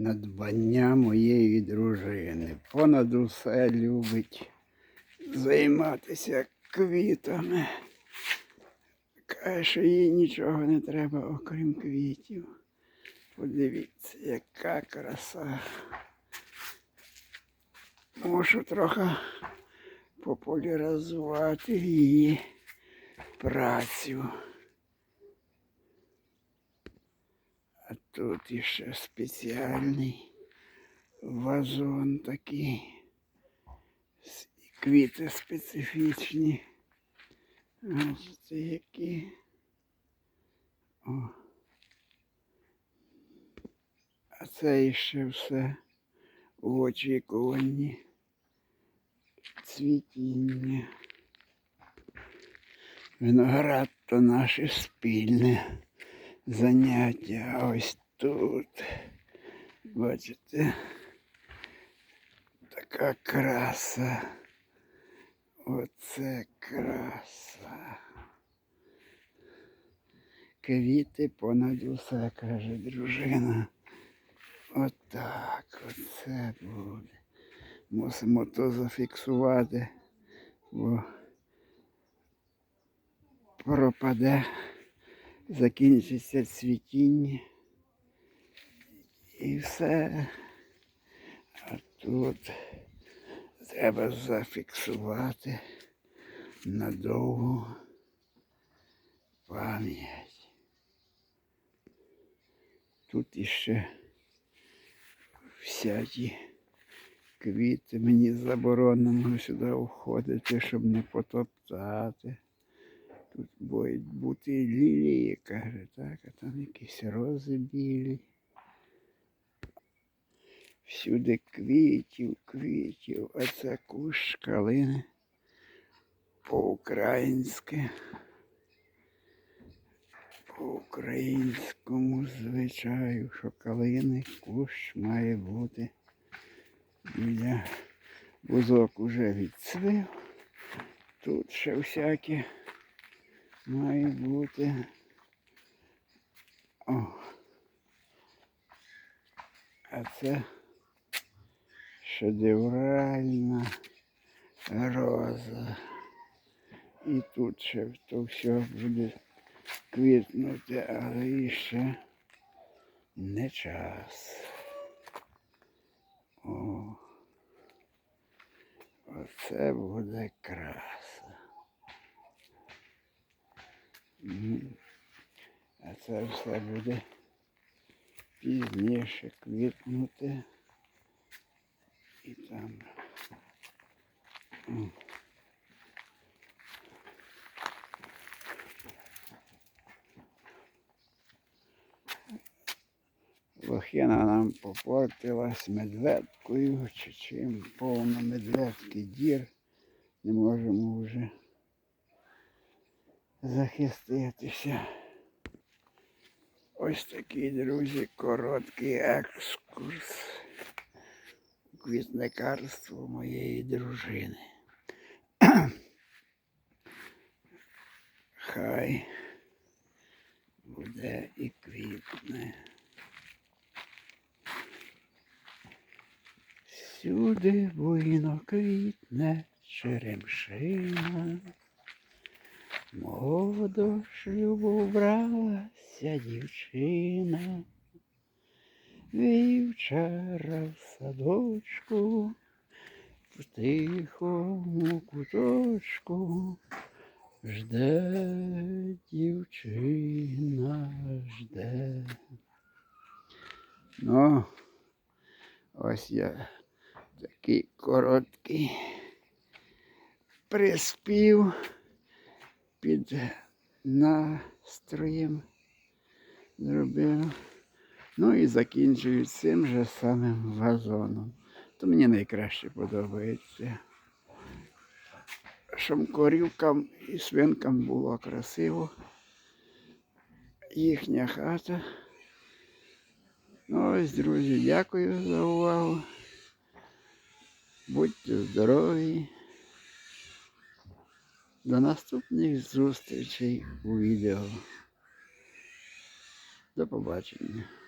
надбання моєї дружини. Понад усе любить займатися квітами. Каже, їй нічого не треба, окрім квітів. Подивіться, яка краса. Мушу трохи популяризувати її працю. А тут іще спеціальний вазон такий. Квіти специфічні. Бачите, які. О. А це іще все в очікуванні цвітіння. Виноград то наше спільне заняття. Ось тут, бачите, така краса. Оце краса. Квіти понад усе, каже дружина. Отак, оце буде. Мусимо то зафіксувати, бо пропаде, закінчиться цвітіння. І все. А тут треба зафіксувати надовго пам'ять. Тут іще всякі квіти. Мені заборонено сюди входити, щоб не потоптати. Тут будуть бути лілії, каже, так, а там якісь рози білі. Всюди квітів, квітів, а це кущ калини по-українськи. По-українському звичаю, що калини кущ має бути біля бузок уже відцвів. Тут ще всяке має бути. О. А це шедевральна роза. І тут ще то все буде квітнути, але ще не час. О, оце буде краса. А це все буде пізніше квітнути. І там. Лохина нам попортилась медведкою чи чим повно медведки дір. Не можемо вже захиститися. Ось такий, друзі, короткий екскурс квітникарство моєї дружини. Хай буде і квітне. Всюди буйно квітне черемшина. Мов до шлюбу вбралася дівчина. Вівчара в садочку, в тихому куточку. Жде дівчина, жде. Ну, ось я такий короткий приспів під настроєм зробив. Ну і закінчую цим же самим вазоном. То мені найкраще подобається. Щоб корівкам і свинкам було красиво. Їхня хата. Ну ось, друзі, дякую за увагу. Будьте здорові. До наступних зустрічей у відео. До побачення.